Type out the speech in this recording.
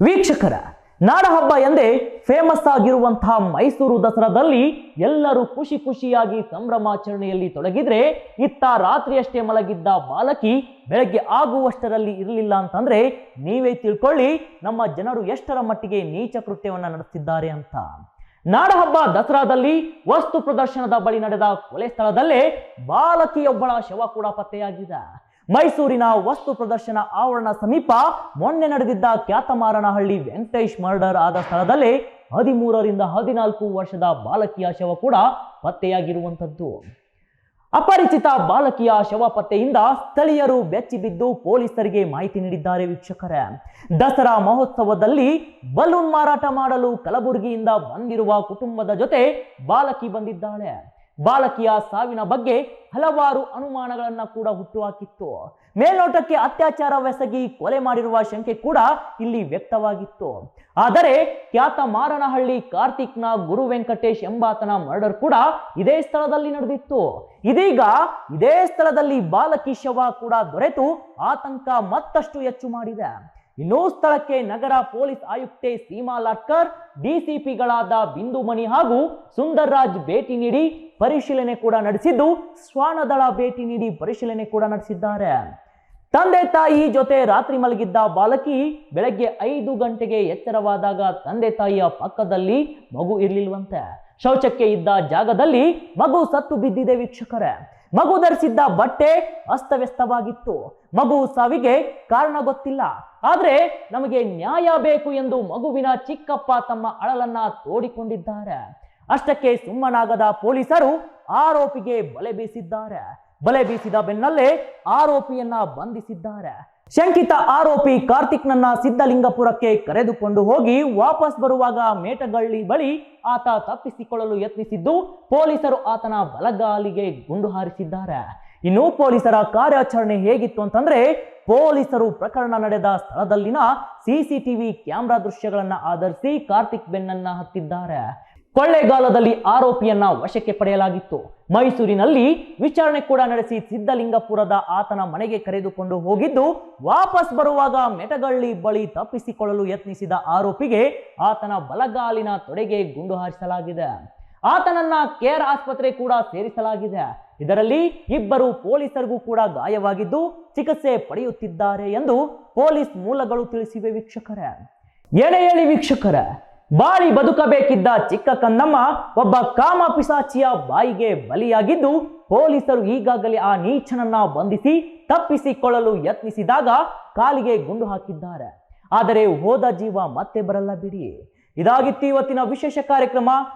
ವೀಕ್ಷಕರ, ನಾಡಹಬ್ಬ ಎಂದೇ ಫೇಮಸ್ ಆಗಿರುವಂತಹ ಮೈಸೂರು ದಸರಾದಲ್ಲಿ ಎಲ್ಲರೂ ಖುಷಿ ಖುಷಿಯಾಗಿ ಸಂಭ್ರಮಾಚರಣೆಯಲ್ಲಿ ತೊಡಗಿದ್ರೆ ಇತ್ತ ರಾತ್ರಿಯಷ್ಟೇ ಮಲಗಿದ್ದ ಬಾಲಕಿ ಬೆಳಗ್ಗೆ ಆಗುವಷ್ಟರಲ್ಲಿ ಇರಲಿಲ್ಲ ಅಂತಂದ್ರೆ ನೀವೇ ತಿಳ್ಕೊಳ್ಳಿ, ನಮ್ಮ ಜನರು ಎಷ್ಟರ ಮಟ್ಟಿಗೆ ನೀಚ ಕೃತ್ಯವನ್ನು ನಡೆಸಿದ್ದಾರೆ ಅಂತ. ನಾಡಹಬ್ಬ ದಸರಾದಲ್ಲಿ ವಸ್ತು ಪ್ರದರ್ಶನದ ಬಳಿ ನಡೆದ ಕೊಲೆ ಸ್ಥಳದಲ್ಲೇ ಬಾಲಕಿಯೊಬ್ಬಳ ಶವ ಕೂಡ ಪತ್ತೆಯಾಗಿದೆ. ಮೈಸೂರಿನ ವಸ್ತು ಪ್ರದರ್ಶನ ಆವರಣ ಸಮೀಪ ಮೊನ್ನೆ ನಡೆದಿದ್ದ ಖ್ಯಾತಮಾರನಹಳ್ಳಿ ವೆಂಕಟೇಶ್ ಮರ್ಡರ್ ಆದ ಸ್ಥಳದಲ್ಲಿ ಹದಿಮೂರರಿಂದ ಹದಿನಾಲ್ಕು ವರ್ಷದ ಬಾಲಕಿಯ ಶವ ಕೂಡ ಪತ್ತೆಯಾಗಿರುವಂಥದ್ದು. ಅಪರಿಚಿತ ಬಾಲಕಿಯ ಶವ ಪತ್ತೆಯಿಂದ ಸ್ಥಳೀಯರು ಬೆಚ್ಚಿಬಿದ್ದು ಪೊಲೀಸರಿಗೆ ಮಾಹಿತಿ ನೀಡಿದ್ದಾರೆ ವೀಕ್ಷಕರೇ. ದಸರಾ ಮಹೋತ್ಸವದಲ್ಲಿ ಬಲೂನ್ ಮಾರಾಟ ಮಾಡಲು ಕಲಬುರಗಿಯಿಂದ ಬಂದಿರುವ ಕುಟುಂಬದ ಜೊತೆ ಬಾಲಕಿ ಬಂದಿದ್ದಾಳೆ. ಬಾಲಕಿಯ ಸಾವಿನ ಬಗ್ಗೆ ಹಲವಾರು ಅನುಮಾನಗಳನ್ನ ಕೂಡ ಹುಟ್ಟುಹಾಕಿತ್ತು. ಮೇಲ್ನೋಟಕ್ಕೆ ಅತ್ಯಾಚಾರವೆಸಗಿ ಕೊಲೆ ಮಾಡಿರುವ ಶಂಕೆ ಕೂಡ ಇಲ್ಲಿ ವ್ಯಕ್ತವಾಗಿತ್ತು. ಆದರೆ ಖ್ಯಾತ ಮಾರನಹಳ್ಳಿ ಕಾರ್ತಿಕ್ನ ಗುರು ವೆಂಕಟೇಶ್ ಎಂಬಾತನ ಮರ್ಡರ್ ಕೂಡ ಇದೇ ಸ್ಥಳದಲ್ಲಿ ನಡೆದಿತ್ತು. ಇದೀಗ ಇದೇ ಸ್ಥಳದಲ್ಲಿ ಬಾಲಕಿ ಶವ ಕೂಡ ದೊರೆತು, ಆತಂಕ ಮತ್ತಷ್ಟು ಹೆಚ್ಚು ಮಾಡಿದೆ. ಇನ್ನು ಸ್ಥಳಕ್ಕೆ ನಗರ ಪೊಲೀಸ್ ಆಯುಕ್ತೆ ಸೀಮಾ ಲಾಟ್ಕರ್ ಡಿಸಿಪಿಗಳಾದ ಬಿಂದುಮಣಿ ಹಾಗೂ ಸುಂದರ್ ರಾಜ್ ಭೇಟಿ ನೀಡಿ ಪರಿಶೀಲನೆ ಕೂಡ ನಡೆಸಿದ್ದು, ಶ್ವಾನದಳ ಭೇಟಿ ನೀಡಿ ಪರಿಶೀಲನೆ ಕೂಡ ನಡೆಸಿದ್ದಾರೆ. ತಂದೆ ತಾಯಿ ಜೊತೆ ರಾತ್ರಿ ಮಲಗಿದ್ದ ಬಾಲಕಿ ಬೆಳಗ್ಗೆ ಐದು ಗಂಟೆಗೆ ಎಚ್ಚರವಾದಾಗ ತಂದೆ ತಾಯಿಯ ಪಕ್ಕದಲ್ಲಿ ಮಗು ಇರ್ಲಿಲ್ವಂತೆ. ಶೌಚಕ್ಕೆ ಇದ್ದ ಜಾಗದಲ್ಲಿ ಮಗು ಸತ್ತು ಬಿದ್ದಿದೆ ವೀಕ್ಷಕರೇ. ಮಗು ಧರಿಸಿದ್ದ ಬಟ್ಟೆ ಅಸ್ತವ್ಯಸ್ತವಾಗಿತ್ತು. ಮಗು ಸಾವಿಗೆ ಕಾರಣ ಗೊತ್ತಿಲ್ಲ. ಆದ್ರೆ ನಮಗೆ ನ್ಯಾಯ ಬೇಕು ಎಂದು ಮಗುವಿನ ಚಿಕ್ಕಪ್ಪ ತಮ್ಮ ಅಳಲನ್ನ ತೋಡಿಕೊಂಡಿದ್ದಾರೆ. ಅಷ್ಟಕ್ಕೆ ಸುಮ್ಮನಾಗದ ಪೊಲೀಸರು ಆರೋಪಿಗೆ ಬಲೆ ಬೀಸಿದ್ದಾರೆ. ಬಲೆ ಬೀಸಿದ ಬೆನ್ನಲ್ಲೇ ಆರೋಪಿಯನ್ನ ಬಂಧಿಸಿದ್ದಾರೆ. ಶಂಕಿತ ಆರೋಪಿ ಕಾರ್ತಿಕ್ನನ್ನ ಸಿದ್ಧಲಿಂಗಪುರಕ್ಕೆ ಕರೆದುಕೊಂಡು ಹೋಗಿ ವಾಪಸ್ ಬರುವಾಗ ಮೇಟಗಳ್ಳಿ ಬಳಿ ಆತ ತಪ್ಪಿಸಿಕೊಳ್ಳಲು ಯತ್ನಿಸಿದ್ದು ಪೊಲೀಸರು ಆತನ ಬಲಗಾಲಿಗೆ ಗುಂಡು ಹಾರಿಸಿದ್ದಾರೆ. ಇನ್ನು ಪೊಲೀಸರ ಕಾರ್ಯಾಚರಣೆ ಹೇಗಿತ್ತು ಅಂತಂದ್ರೆ ಪೊಲೀಸರು ಪ್ರಕರಣ ನಡೆದ ಸ್ಥಳದಲ್ಲಿನ ಸಿಸಿಟಿವಿ ಕ್ಯಾಮೆರಾ ದೃಶ್ಯಗಳನ್ನ ಆಧರಿಸಿ ಕಾರ್ತಿಕ್ ಬೆನ್ನನ್ನ ಹತ್ತಿದ್ದಾರೆ. ಕೊಳ್ಳೇಗಾಲದಲ್ಲಿ ಆರೋಪಿಯನ್ನ ವಶಕ್ಕೆ ಪಡೆಯಲಾಗಿತ್ತು. ಮೈಸೂರಿನಲ್ಲಿ ವಿಚಾರಣೆ ಕೂಡ ನಡೆಸಿ ಸಿದ್ಧಲಿಂಗಪುರದ ಆತನ ಮನೆಗೆ ಕರೆದುಕೊಂಡು ಹೋಗಿದ್ದು, ವಾಪಸ್ ಬರುವಾಗ ಮೆಟಗಳ್ಳಿ ಬಳಿ ತಪ್ಪಿಸಿಕೊಳ್ಳಲು ಯತ್ನಿಸಿದ ಆರೋಪಿಗೆ ಆತನ ಬಲಗಾಲಿನ ತೊಡೆಗೆ ಗುಂಡು ಹಾರಿಸಲಾಗಿದೆ. ಆತನನ್ನ ಕೇರ್ ಆಸ್ಪತ್ರೆ ಕೂಡ ಸೇರಿಸಲಾಗಿದೆ. ಇದರಲ್ಲಿ ಇಬ್ಬರು ಪೊಲೀಸರಿಗೂ ಕೂಡ ಗಾಯವಾಗಿದ್ದು, ಚಿಕಿತ್ಸೆ ಪಡೆಯುತ್ತಿದ್ದಾರೆ ಎಂದು ಪೊಲೀಸ್ ಮೂಲಗಳು ತಿಳಿಸಿವೆ ವೀಕ್ಷಕರೇ. ಏನೇ ಹೇಳಿ ವೀಕ್ಷಕರೇ ಬಾಳಿ ಬದುಕಬೇಕಿದ್ದ ಚಿಕ್ಕ ಕಂದಮ್ಮ ಒಬ್ಬ ಕಾಮ ಪಿಸಾಚಿಯ ಬಾಯಿಗೆ ಬಲಿಯಾಗಿದ್ದು ಪೊಲೀಸರು ಈಗಾಗಲೇ ಆ ನೀಚನನ್ನ ಬಂಧಿಸಿ ತಪ್ಪಿಸಿಕೊಳ್ಳಲು ಯತ್ನಿಸಿದಾಗ ಕಾಲಿಗೆ ಗುಂಡು ಹಾಕಿದ್ದಾರೆ. ಆದರೆ ಹೋದ ಜೀವ ಮತ್ತೆ ಬರಲ್ಲ ಬಿಡಿ. ಇದಾಗಿತ್ತು ಇವತ್ತಿನ ವಿಶೇಷ ಕಾರ್ಯಕ್ರಮ.